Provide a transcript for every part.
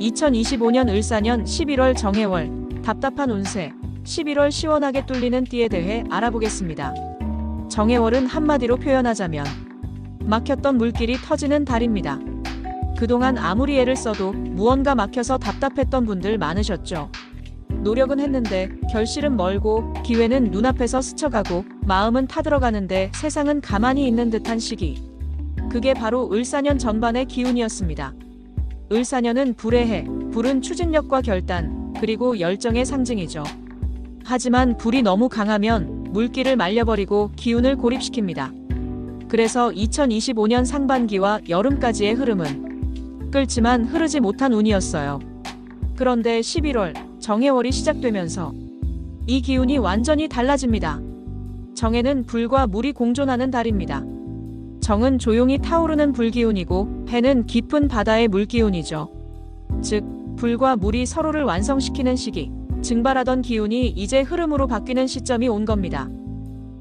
2025년 을사년 11월 정해월 답답한 운세 11월 시원하게 뚫리는 띠에 대해 알아보겠습니다. 정해월은 한마디로 표현하자면 막혔던 물길이 터지는 달입니다. 그동안 아무리 애를 써도 무언가 막혀서 답답했던 분들 많으셨죠. 노력은 했는데 결실은 멀고 기회는 눈앞에서 스쳐가고 마음은 타들어가는데 세상은 가만히 있는 듯한 시기. 그게 바로 을사년 전반의 기운이었습니다. 을사년은 불의 해, 불은 추진력과 결단, 그리고 열정의 상징이죠. 하지만 불이 너무 강하면 물기를 말려버리고 기운을 고립시킵니다. 그래서 2025년 상반기와 여름까지의 흐름은 끓지만 흐르지 못한 운이었어요. 그런데 11월 정해월이 시작되면서 이 기운이 완전히 달라집니다. 정에는 불과 물이 공존하는 달입니다. 정은 조용히 타오르는 불기운이고 해는 깊은 바다의 물기운이죠. 즉, 불과 물이 서로를 완성시키는 시기, 증발하던 기운이 이제 흐름으로 바뀌는 시점이 온 겁니다.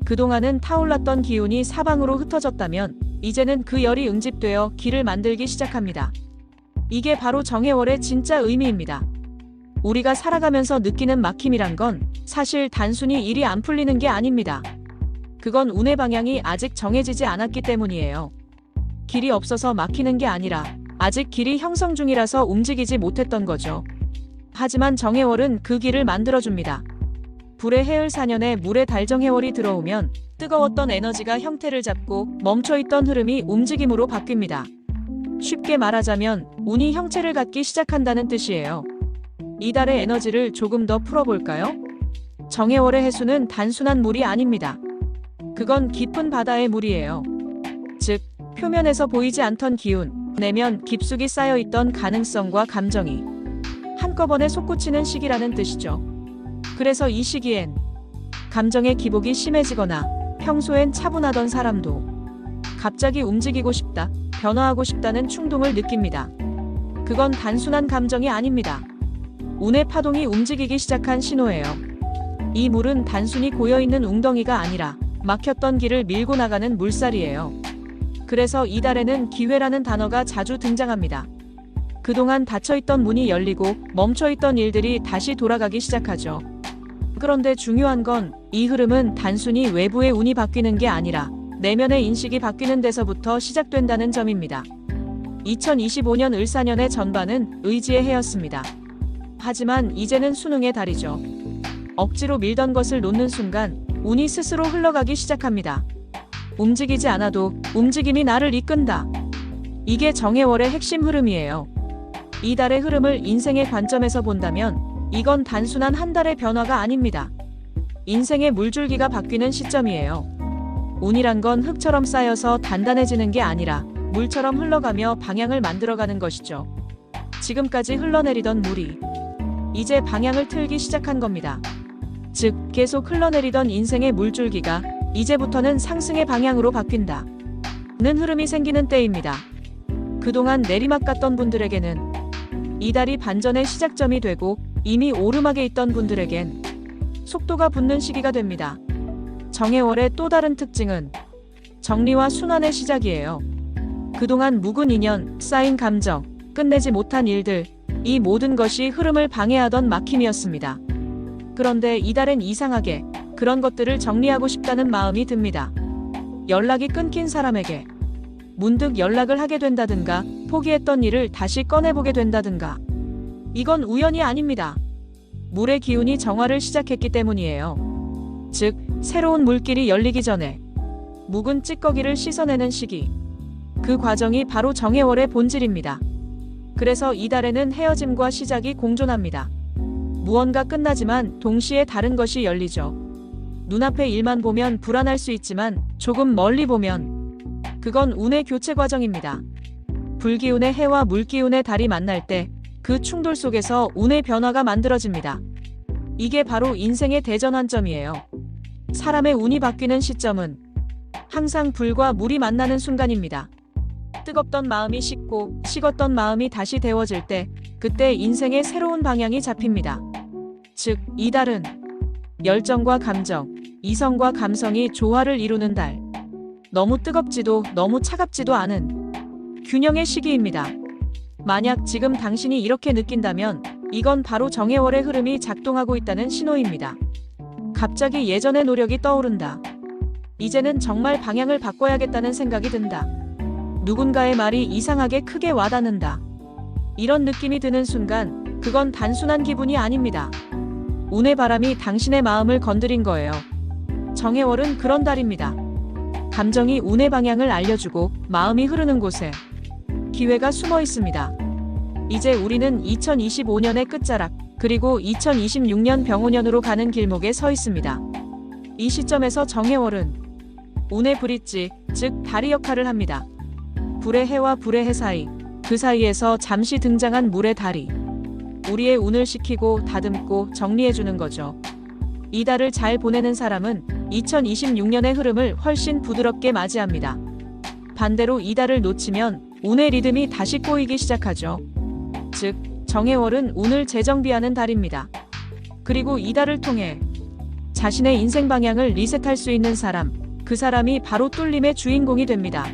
그동안은 타올랐던 기운이 사방으로 흩어졌다면 이제는 그 열이 응집되어 길을 만들기 시작합니다. 이게 바로 정해월의 진짜 의미입니다. 우리가 살아가면서 느끼는 막힘이란 건 사실 단순히 일이 안 풀리는 게 아닙니다. 그건 운의 방향이 아직 정해지지 않았기 때문이에요. 길이 없어서 막히는 게 아니라 아직 길이 형성 중이라서 움직이지 못했던 거죠. 하지만 정해월은 그 길을 만들어줍니다. 불의 해을 4년에 물의 달정해월이 들어오면 뜨거웠던 에너지가 형태를 잡고 멈춰있던 흐름이 움직임으로 바뀝니다. 쉽게 말하자면 운이 형체를 갖기 시작한다는 뜻이에요. 이달의 에너지를 조금 더 풀어볼까요? 정해월의 해수는 단순한 물이 아닙니다. 그건 깊은 바다의 물이에요. 즉, 표면에서 보이지 않던 기운, 내면 깊숙이 쌓여있던 가능성과 감정이 한꺼번에 솟구치는 시기라는 뜻이죠. 그래서 이 시기엔 감정의 기복이 심해지거나 평소엔 차분하던 사람도 갑자기 움직이고 싶다, 변화하고 싶다는 충동을 느낍니다. 그건 단순한 감정이 아닙니다. 운의 파동이 움직이기 시작한 신호예요. 이 물은 단순히 고여있는 웅덩이가 아니라 막혔던 길을 밀고 나가는 물살이에요. 그래서 이달에는 기회라는 단어가 자주 등장합니다. 그동안 닫혀있던 문이 열리고 멈춰있던 일들이 다시 돌아가기 시작하죠. 그런데 중요한 건 이 흐름은 단순히 외부의 운이 바뀌는 게 아니라 내면의 인식이 바뀌는 데서부터 시작된다는 점입니다. 2025년 을사년의 전반은 의지의 해였습니다. 하지만 이제는 수능의 달이죠. 억지로 밀던 것을 놓는 순간 운이 스스로 흘러가기 시작합니다. 움직이지 않아도 움직임이 나를 이끈다. 이게 정해월의 핵심 흐름이에요. 이 달의 흐름을 인생의 관점에서 본다면 이건 단순한 한 달의 변화가 아닙니다. 인생의 물줄기가 바뀌는 시점이에요. 운이란 건 흙처럼 쌓여서 단단해지는 게 아니라 물처럼 흘러가며 방향을 만들어가는 것이죠. 지금까지 흘러내리던 물이 이제 방향을 틀기 시작한 겁니다. 즉, 계속 흘러내리던 인생의 물줄기가 이제부터는 상승의 방향으로 바뀐다. 는 흐름이 생기는 때입니다. 그동안 내리막 갔던 분들에게는 이달이 반전의 시작점이 되고 이미 오르막에 있던 분들에겐 속도가 붙는 시기가 됩니다. 정해월의 또 다른 특징은 정리와 순환의 시작이에요. 그동안 묵은 인연, 쌓인 감정, 끝내지 못한 일들, 이 모든 것이 흐름을 방해하던 막힘이었습니다. 그런데 이달엔 이상하게 그런 것들을 정리하고 싶다는 마음이 듭니다. 연락이 끊긴 사람에게 문득 연락을 하게 된다든가 포기했던 일을 다시 꺼내보게 된다든가 이건 우연이 아닙니다. 물의 기운이 정화를 시작했기 때문이에요. 즉, 새로운 물길이 열리기 전에 묵은 찌꺼기를 씻어내는 시기. 그 과정이 바로 정해월의 본질입니다. 그래서 이달에는 헤어짐과 시작이 공존합니다. 무언가 끝나지만 동시에 다른 것이 열리죠. 눈앞의 일만 보면 불안할 수 있지만 조금 멀리 보면 그건 운의 교체 과정입니다. 불기운의 해와 물기운의 달이 만날 때 그 충돌 속에서 운의 변화가 만들어집니다. 이게 바로 인생의 대전환점이에요. 사람의 운이 바뀌는 시점은 항상 불과 물이 만나는 순간입니다. 뜨겁던 마음이 식고 식었던 마음이 다시 데워질 때 그때 인생의 새로운 방향이 잡힙니다. 즉, 이달은 열정과 감정, 이성과 감성이 조화를 이루는 달. 너무 뜨겁지도 너무 차갑지도 않은 균형의 시기입니다. 만약 지금 당신이 이렇게 느낀다면 이건 바로 정해월의 흐름이 작동하고 있다는 신호입니다. 갑자기 예전의 노력이 떠오른다. 이제는 정말 방향을 바꿔야겠다는 생각이 든다. 누군가의 말이 이상하게 크게 와닿는다. 이런 느낌이 드는 순간 그건 단순한 기분이 아닙니다. 운의 바람이 당신의 마음을 건드린 거예요. 정해월은 그런 달입니다. 감정이 운의 방향을 알려주고 마음이 흐르는 곳에 기회가 숨어 있습니다. 이제 우리는 2025년의 끝자락, 그리고 2026년 병오년으로 가는 길목에 서 있습니다. 이 시점에서 정해월은 운의 브릿지, 즉 다리 역할을 합니다. 불의 해와 불의 해 사이, 그 사이에서 잠시 등장한 물의 다리. 우리의 운을 식히고 다듬고 정리해주는 거죠. 이 달을 잘 보내는 사람은 2026년의 흐름을 훨씬 부드럽게 맞이합니다. 반대로 이 달을 놓치면 운의 리듬이 다시 꼬이기 시작하죠. 즉, 정해월은 운을 재정비하는 달입니다. 그리고 이 달을 통해 자신의 인생 방향을 리셋할 수 있는 사람, 그 사람이 바로 뚫림의 주인공이 됩니다.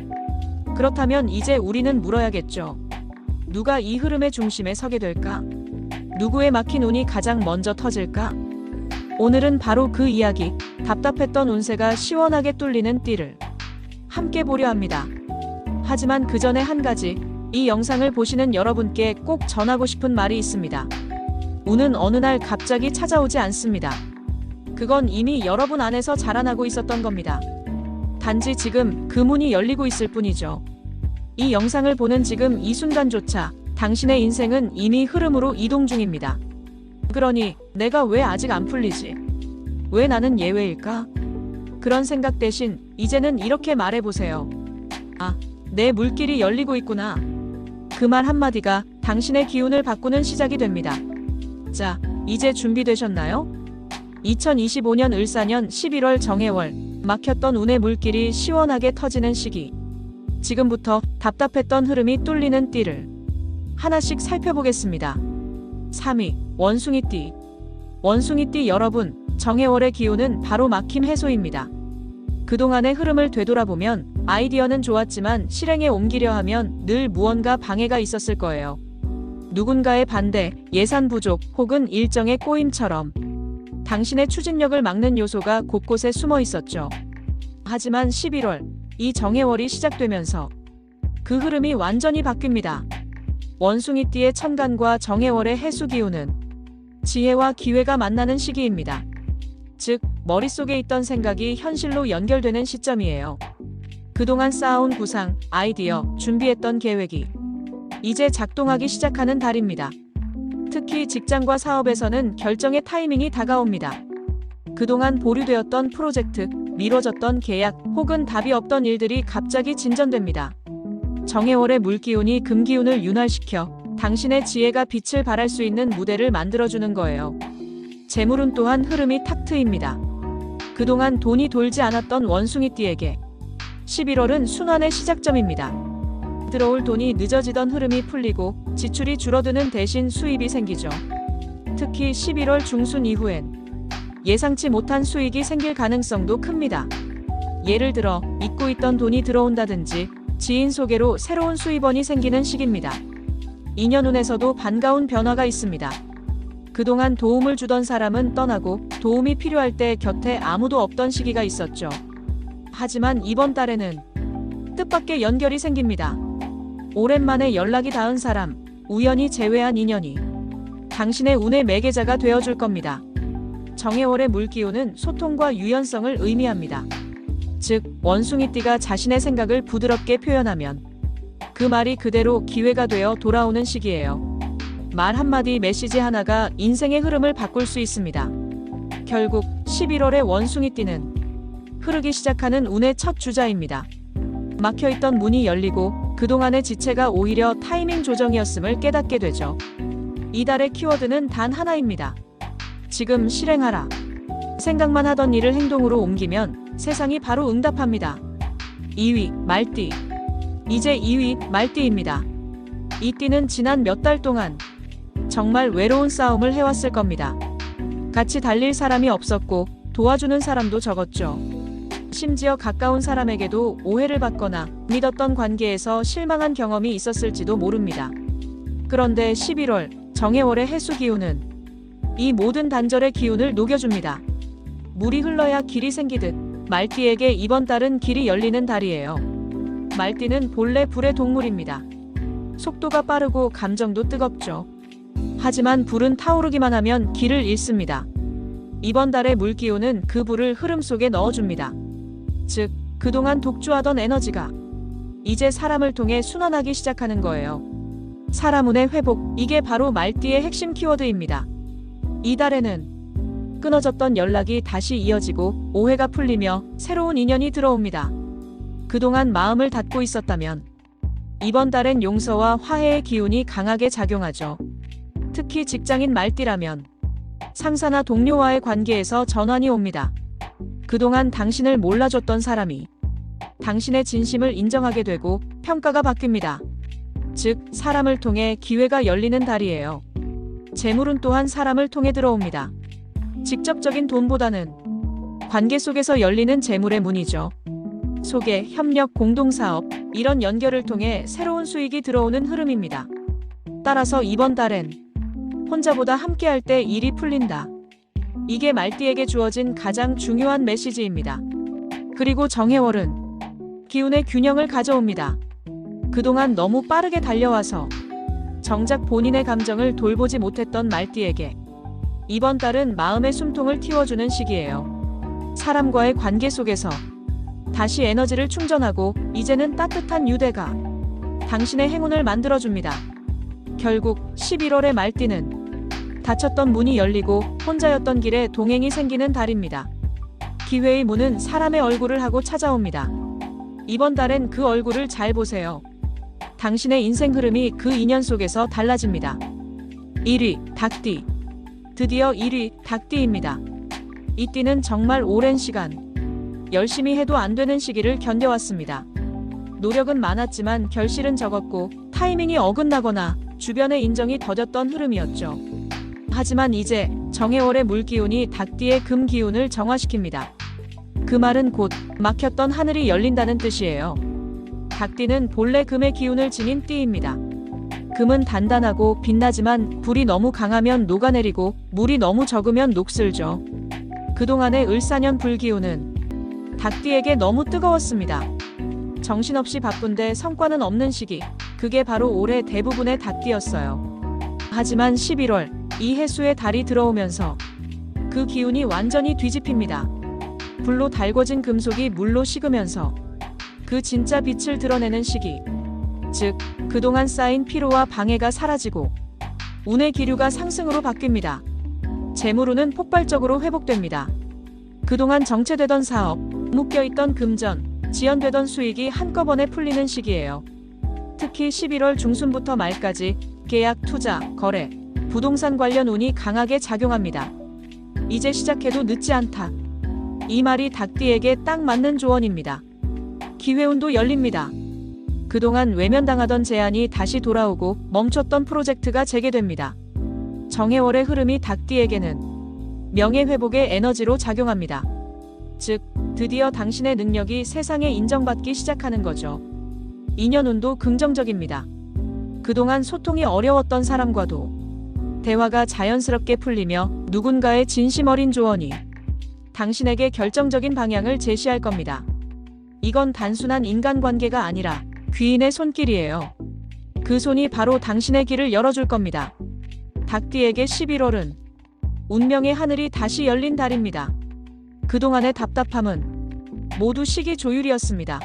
그렇다면 이제 우리는 물어야겠죠. 누가 이 흐름의 중심에 서게 될까? 누구의 막힌 운이 가장 먼저 터질까? 오늘은 바로 그 이야기, 답답했던 운세가 시원하게 뚫리는 띠를 함께 보려 합니다. 하지만 그 전에 한 가지, 이 영상을 보시는 여러분께 꼭 전하고 싶은 말이 있습니다. 운은 어느 날 갑자기 찾아오지 않습니다. 그건 이미 여러분 안에서 자라나고 있었던 겁니다. 단지 지금 그 문이 열리고 있을 뿐이죠. 이 영상을 보는 지금 이 순간조차 당신의 인생은 이미 흐름으로 이동 중입니다. 그러니 내가 왜 아직 안 풀리지? 왜 나는 예외일까? 그런 생각 대신 이제는 이렇게 말해보세요. 아, 내 물길이 열리고 있구나. 그 말 한마디가 당신의 기운을 바꾸는 시작이 됩니다. 자, 이제 준비되셨나요? 2025년 을사년 11월 정해월, 막혔던 운의 물길이 시원하게 터지는 시기. 지금부터 답답했던 흐름이 뚫리는 띠를 하나씩 살펴보겠습니다. 3위, 원숭이띠. 원숭이띠 여러분, 정해월의 기운은 바로 막힘 해소입니다. 그동안의 흐름을 되돌아보면 아이디어는 좋았지만 실행에 옮기려 하면 늘 무언가 방해가 있었을 거예요. 누군가의 반대, 예산 부족 혹은 일정의 꼬임처럼 당신의 추진력을 막는 요소가 곳곳에 숨어 있었죠. 하지만 11월, 이 정해월이 시작되면서 그 흐름이 완전히 바뀝니다. 원숭이띠의 천간과 정해월의 해수 기운은 지혜와 기회가 만나는 시기입니다. 즉, 머릿속에 있던 생각이 현실로 연결되는 시점이에요. 그동안 쌓아온 구상, 아이디어, 준비했던 계획이 이제 작동하기 시작하는 달입니다. 특히 직장과 사업에서는 결정의 타이밍이 다가옵니다. 그동안 보류되었던 프로젝트, 미뤄졌던 계약 혹은 답이 없던 일들이 갑자기 진전됩니다. 정해월의 물기운이 금기운을 윤활시켜 당신의 지혜가 빛을 발할 수 있는 무대를 만들어주는 거예요. 재물운 또한 흐름이 탁 트입니다. 그동안 돈이 돌지 않았던 원숭이띠에게 11월은 순환의 시작점입니다. 들어올 돈이 늦어지던 흐름이 풀리고 지출이 줄어드는 대신 수입이 생기죠. 특히 11월 중순 이후엔 예상치 못한 수익이 생길 가능성도 큽니다. 예를 들어 잊고 있던 돈이 들어온다든지 지인 소개로 새로운 수입원이 생기는 시기입니다. 인연운에서도 반가운 변화가 있습니다. 그동안 도움을 주던 사람은 떠나고 도움이 필요할 때 곁에 아무도 없던 시기가 있었죠. 하지만 이번 달에는 뜻밖의 연결이 생깁니다. 오랜만에 연락이 닿은 사람, 우연히 재회한 인연이 당신의 운의 매개자가 되어줄 겁니다. 정해월의 물기운은 소통과 유연성을 의미합니다. 즉, 원숭이띠가 자신의 생각을 부드럽게 표현하면 그 말이 그대로 기회가 되어 돌아오는 시기예요. 말 한마디 메시지 하나가 인생의 흐름을 바꿀 수 있습니다. 결국 11월의 원숭이띠는 흐르기 시작하는 운의 첫 주자입니다. 막혀있던 문이 열리고 그동안의 지체가 오히려 타이밍 조정이었음을 깨닫게 되죠. 이달의 키워드는 단 하나입니다. 지금 실행하라. 생각만 하던 일을 행동으로 옮기면 세상이 바로 응답합니다. 2위, 말띠. 이제 2위, 말띠입니다. 이 띠는 지난 몇 달 동안 정말 외로운 싸움을 해왔을 겁니다. 같이 달릴 사람이 없었고 도와주는 사람도 적었죠. 심지어 가까운 사람에게도 오해를 받거나 믿었던 관계에서 실망한 경험이 있었을지도 모릅니다. 그런데 11월 정해월의 해수 기운은 이 모든 단절의 기운을 녹여줍니다. 물이 흘러야 길이 생기듯 말띠에게 이번 달은 길이 열리는 달이에요. 말띠는 본래 불의 동물입니다. 속도가 빠르고 감정도 뜨겁죠. 하지만 불은 타오르기만 하면 길을 잃습니다. 이번 달의 물기운은 그 불을 흐름 속에 넣어줍니다. 즉, 그동안 독주하던 에너지가 이제 사람을 통해 순환하기 시작하는 거예요. 사람운의 회복, 이게 바로 말띠의 핵심 키워드입니다. 이달에는 끊어졌던 연락이 다시 이어지고 오해가 풀리며 새로운 인연이 들어옵니다. 그동안 마음을 닫고 있었다면 이번 달엔 용서와 화해의 기운이 강하게 작용하죠. 특히 직장인 말띠라면 상사나 동료와의 관계에서 전환이 옵니다. 그동안 당신을 몰라줬던 사람이 당신의 진심을 인정하게 되고 평가가 바뀝니다. 즉, 사람을 통해 기회가 열리는 달이에요. 재물은 또한 사람을 통해 들어옵니다. 직접적인 돈보다는 관계 속에서 열리는 재물의 문이죠. 소개, 협력, 공동사업, 이런 연결을 통해 새로운 수익이 들어오는 흐름입니다. 따라서 이번 달엔 혼자보다 함께할 때 일이 풀린다. 이게 말띠에게 주어진 가장 중요한 메시지입니다. 그리고 정해월은 기운의 균형을 가져옵니다. 그동안 너무 빠르게 달려와서 정작 본인의 감정을 돌보지 못했던 말띠에게 이번 달은 마음의 숨통을 틔워주는 시기예요. 사람과의 관계 속에서 다시 에너지를 충전하고 이제는 따뜻한 유대가 당신의 행운을 만들어줍니다. 결국 11월의 말띠는 닫혔던 문이 열리고 혼자였던 길에 동행이 생기는 달입니다. 기회의 문은 사람의 얼굴을 하고 찾아옵니다. 이번 달엔 그 얼굴을 잘 보세요. 당신의 인생 흐름이 그 인연 속에서 달라집니다. 1위, 닭띠. 드디어 1위, 닭띠입니다. 이 띠는 정말 오랜 시간, 열심히 해도 안 되는 시기를 견뎌왔습니다. 노력은 많았지만 결실은 적었고 타이밍이 어긋나거나 주변의 인정이 더뎠던 흐름이었죠. 하지만 이제 정해월의 물기운이 닭띠의 금기운을 정화시킵니다. 그 말은 곧 막혔던 하늘이 열린다는 뜻이에요. 닭띠는 본래 금의 기운을 지닌 띠입니다. 금은 단단하고 빛나지만 불이 너무 강하면 녹아내리고 물이 너무 적으면 녹슬죠. 그동안의 을사년 불기운은 닭띠에게 너무 뜨거웠습니다. 정신없이 바쁜데 성과는 없는 시기. 그게 바로 올해 대부분의 닭띠였어요. 하지만 11월 이 해수의 달이 들어오면서 그 기운이 완전히 뒤집힙니다. 불로 달궈진 금속이 물로 식으면서 그 진짜 빛을 드러내는 시기. 즉, 그동안 쌓인 피로와 방해가 사라지고 운의 기류가 상승으로 바뀝니다. 재물운은 폭발적으로 회복됩니다. 그동안 정체되던 사업, 묶여있던 금전, 지연되던 수익이 한꺼번에 풀리는 시기예요. 특히 11월 중순부터 말까지 계약, 투자, 거래, 부동산 관련 운이 강하게 작용합니다. 이제 시작해도 늦지 않다. 이 말이 닭띠에게 딱 맞는 조언입니다. 기회운도 열립니다. 그동안 외면당하던 제안이 다시 돌아오고 멈췄던 프로젝트가 재개됩니다. 정해월의 흐름이 닭띠에게는 명예회복의 에너지로 작용합니다. 즉, 드디어 당신의 능력이 세상에 인정받기 시작하는 거죠. 인연운도 긍정적입니다. 그동안 소통이 어려웠던 사람과도 대화가 자연스럽게 풀리며 누군가의 진심 어린 조언이 당신에게 결정적인 방향을 제시할 겁니다. 이건 단순한 인간관계가 아니라 귀인의 손길이에요. 그 손이 바로 당신의 길을 열어줄 겁니다. 닭띠에게 11월은 운명의 하늘이 다시 열린 달입니다. 그동안의 답답함은 모두 시기 조율이었습니다.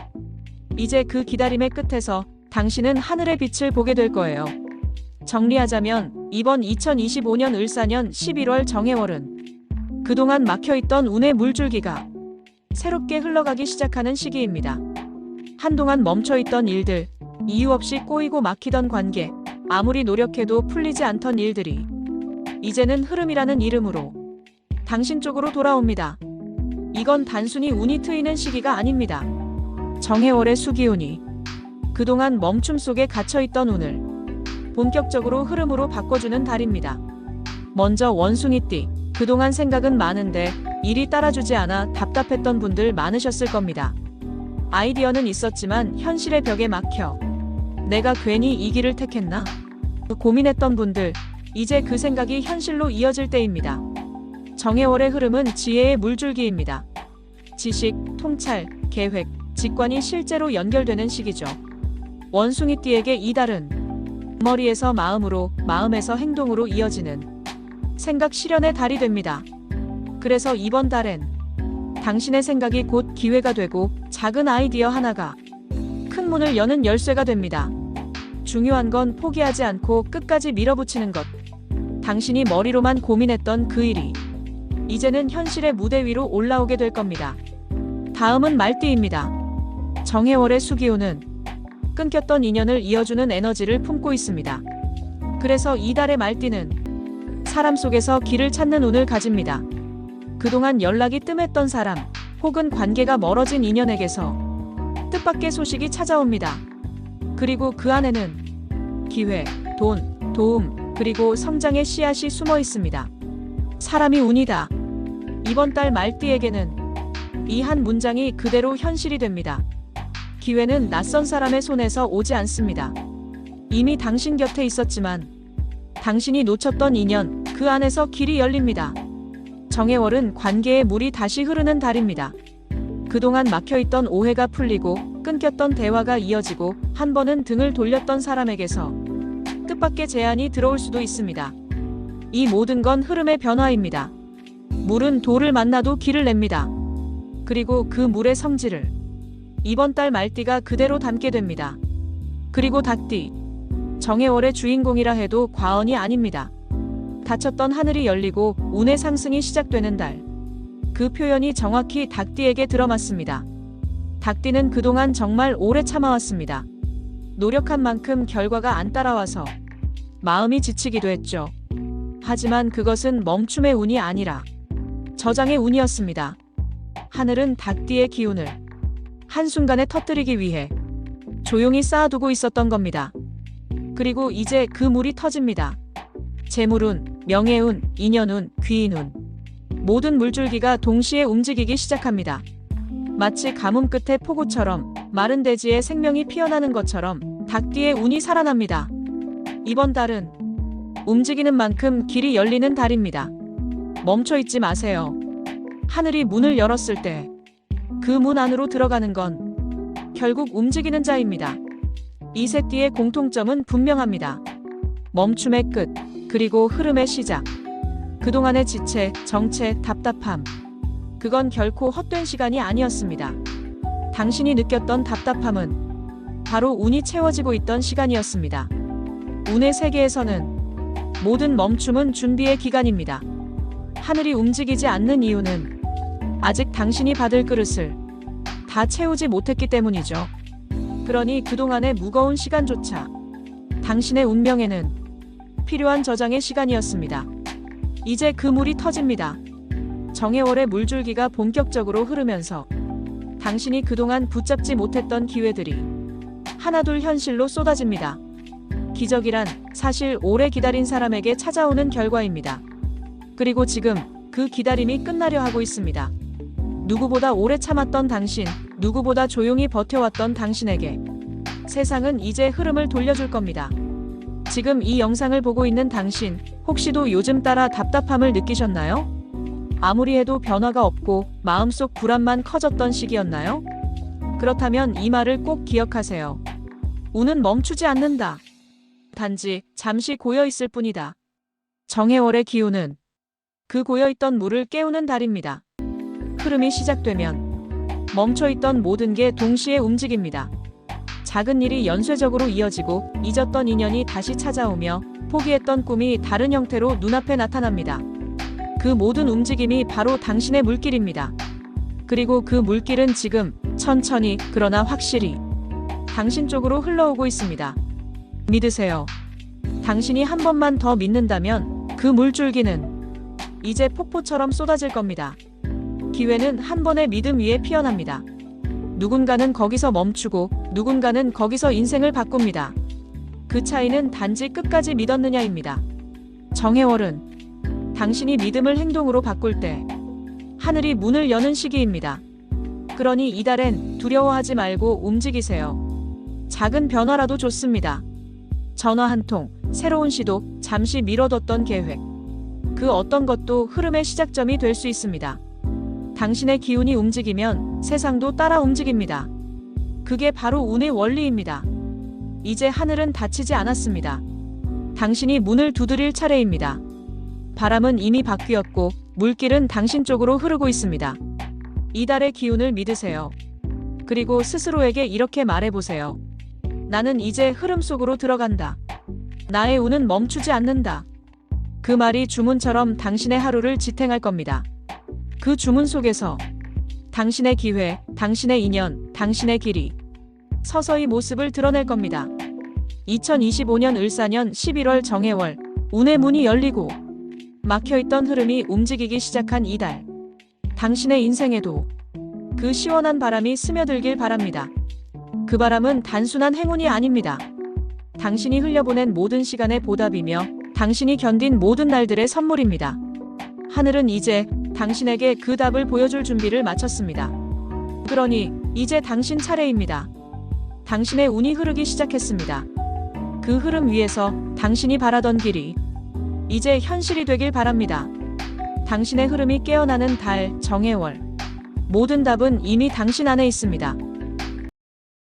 이제 그 기다림의 끝에서 당신은 하늘의 빛을 보게 될 거예요. 정리하자면 이번 2025년 을사년 11월 정해월은 그동안 막혀있던 운의 물줄기가 새롭게 흘러가기 시작하는 시기입니다. 한동안 멈춰있던 일들, 이유 없이 꼬이고 막히던 관계, 아무리 노력해도 풀리지 않던 일들이 이제는 흐름이라는 이름으로 당신 쪽으로 돌아옵니다. 이건 단순히 운이 트이는 시기가 아닙니다. 정해월의 수기운이 그동안 멈춤 속에 갇혀있던 운을 본격적으로 흐름으로 바꿔주는 달입니다. 먼저 원숭이띠. 그동안 생각은 많은데 일이 따라주지 않아 답답했던 분들 많으셨을 겁니다. 아이디어는 있었지만 현실의 벽에 막혀 내가 괜히 이 길을 택했나? 고민했던 분들, 이제 그 생각이 현실로 이어질 때입니다. 정해월의 흐름은 지혜의 물줄기입니다. 지식, 통찰, 계획, 직관이 실제로 연결되는 시기죠. 원숭이띠에게 이달은 머리에서 마음으로, 마음에서 행동으로 이어지는 생각 실현의 달이 됩니다. 그래서 이번 달엔 당신의 생각이 곧 기회가 되고 작은 아이디어 하나가 큰 문을 여는 열쇠가 됩니다. 중요한 건 포기하지 않고 끝까지 밀어붙이는 것. 당신이 머리로만 고민했던 그 일이 이제는 현실의 무대 위로 올라오게 될 겁니다. 다음은 말띠입니다. 정해월의 수기호는 끊겼던 인연을 이어주는 에너지를 품고 있습니다. 그래서 이달의 말띠는 사람 속에서 길을 찾는 운을 가집니다. 그동안 연락이 뜸했던 사람 혹은 관계가 멀어진 인연에게서 뜻밖의 소식이 찾아옵니다. 그리고 그 안에는 기회, 돈, 도움, 그리고 성장의 씨앗이 숨어 있습니다. 사람이 운이다. 이번 달 말띠에게는 이 한 문장이 그대로 현실이 됩니다. 기회는 낯선 사람의 손에서 오지 않습니다. 이미 당신 곁에 있었지만 당신이 놓쳤던 인연 그 안에서 길이 열립니다. 정해월은 관계의 물이 다시 흐르는 달입니다. 그동안 막혀있던 오해가 풀리고 끊겼던 대화가 이어지고 한 번은 등을 돌렸던 사람에게서 뜻밖의 제안이 들어올 수도 있습니다. 이 모든 건 흐름의 변화입니다. 물은 돌을 만나도 길을 냅니다. 그리고 그 물의 성질을 이번 달 말띠가 그대로 담게 됩니다. 그리고 닭띠, 정해월의 주인공이라 해도 과언이 아닙니다. 닫혔던 하늘이 열리고 운의 상승이 시작되는 달. 그 표현이 정확히 닭띠에게 들어맞습니다. 닭띠는 그동안 정말 오래 참아왔습니다. 노력한 만큼 결과가 안 따라와서 마음이 지치기도 했죠. 하지만 그것은 멈춤의 운이 아니라 저장의 운이었습니다. 하늘은 닭띠의 기운을 한순간에 터뜨리기 위해 조용히 쌓아두고 있었던 겁니다. 그리고 이제 그 물이 터집니다. 재물운, 명예운, 인연운, 귀인운. 모든 물줄기가 동시에 움직이기 시작합니다. 마치 가뭄 끝에 폭우처럼 마른 대지에 생명이 피어나는 것처럼 닭띠의 운이 살아납니다. 이번 달은 움직이는 만큼 길이 열리는 달입니다. 멈춰 있지 마세요. 하늘이 문을 열었을 때 그 문 안으로 들어가는 건 결국 움직이는 자입니다. 이세 띠의 공통점은 분명합니다. 멈춤의 끝, 그리고 흐름의 시작. 그동안의 지체, 정체, 답답함. 그건 결코 헛된 시간이 아니었습니다. 당신이 느꼈던 답답함은 바로 운이 채워지고 있던 시간이었습니다. 운의 세계에서는 모든 멈춤은 준비의 기간입니다. 하늘이 움직이지 않는 이유는 아직 당신이 받을 그릇을 다 채우지 못했기 때문이죠. 그러니 그동안의 무거운 시간조차 당신의 운명에는 필요한 저장의 시간이었습니다. 이제 그 물이 터집니다. 정해월의 물줄기가 본격적으로 흐르면서 당신이 그동안 붙잡지 못했던 기회들이 하나둘 현실로 쏟아집니다. 기적이란 사실 오래 기다린 사람에게 찾아오는 결과입니다. 그리고 지금 그 기다림이 끝나려 하고 있습니다. 누구보다 오래 참았던 당신, 누구보다 조용히 버텨왔던 당신에게 세상은 이제 흐름을 돌려줄 겁니다. 지금 이 영상을 보고 있는 당신, 혹시도 요즘 따라 답답함을 느끼셨나요? 아무리 해도 변화가 없고 마음속 불안만 커졌던 시기였나요? 그렇다면 이 말을 꼭 기억하세요. 운은 멈추지 않는다. 단지 잠시 고여 있을 뿐이다. 정해월의 기운은 그 고여 있던 물을 깨우는 달입니다. 흐름이 시작되면 멈춰있던 모든 게 동시에 움직입니다. 작은 일이 연쇄적으로 이어지고 잊었던 인연이 다시 찾아오며 포기했던 꿈이 다른 형태로 눈앞에 나타납니다. 그 모든 움직임이 바로 당신의 물길입니다. 그리고 그 물길은 지금 천천히 그러나 확실히 당신 쪽으로 흘러오고 있습니다. 믿으세요. 당신이 한 번만 더 믿는다면 그 물줄기는 이제 폭포처럼 쏟아질 겁니다. 기회는 한 번의 믿음 위에 피어납니다. 누군가는 거기서 멈추고 누군가는 거기서 인생을 바꿉니다. 그 차이는 단지 끝까지 믿었느냐입니다. 정해월은 당신이 믿음을 행동으로 바꿀 때 하늘이 문을 여는 시기입니다. 그러니 이달엔 두려워하지 말고 움직이세요. 작은 변화라도 좋습니다. 전화 한 통, 새로운 시도, 잠시 미뤄뒀던 계획. 그 어떤 것도 흐름의 시작점이 될 수 있습니다. 당신의 기운이 움직이면 세상도 따라 움직입니다. 그게 바로 운의 원리입니다. 이제 하늘은 닫히지 않았습니다. 당신이 문을 두드릴 차례입니다. 바람은 이미 바뀌었고 물길은 당신 쪽으로 흐르고 있습니다. 이달의 기운을 믿으세요. 그리고 스스로에게 이렇게 말해보세요. 나는 이제 흐름 속으로 들어간다. 나의 운은 멈추지 않는다. 그 말이 주문처럼 당신의 하루를 지탱할 겁니다. 그 주문 속에서 당신의 기회, 당신의 인연, 당신의 길이 서서히 모습을 드러낼 겁니다. 2025년 을사년 11월 정해월 운의 문이 열리고 막혀있던 흐름이 움직이기 시작한 이달. 당신의 인생에도 그 시원한 바람이 스며들길 바랍니다. 그 바람은 단순한 행운이 아닙니다. 당신이 흘려보낸 모든 시간의 보답이며 당신이 견딘 모든 날들의 선물입니다. 하늘은 이제 당신에게 그 답을 보여줄 준비를 마쳤습니다. 그러니 이제 당신 차례입니다. 당신의 운이 흐르기 시작했습니다. 그 흐름 위에서 당신이 바라던 길이 이제 현실이 되길 바랍니다. 당신의 흐름이 깨어나는 달, 정해월. 모든 답은 이미 당신 안에 있습니다.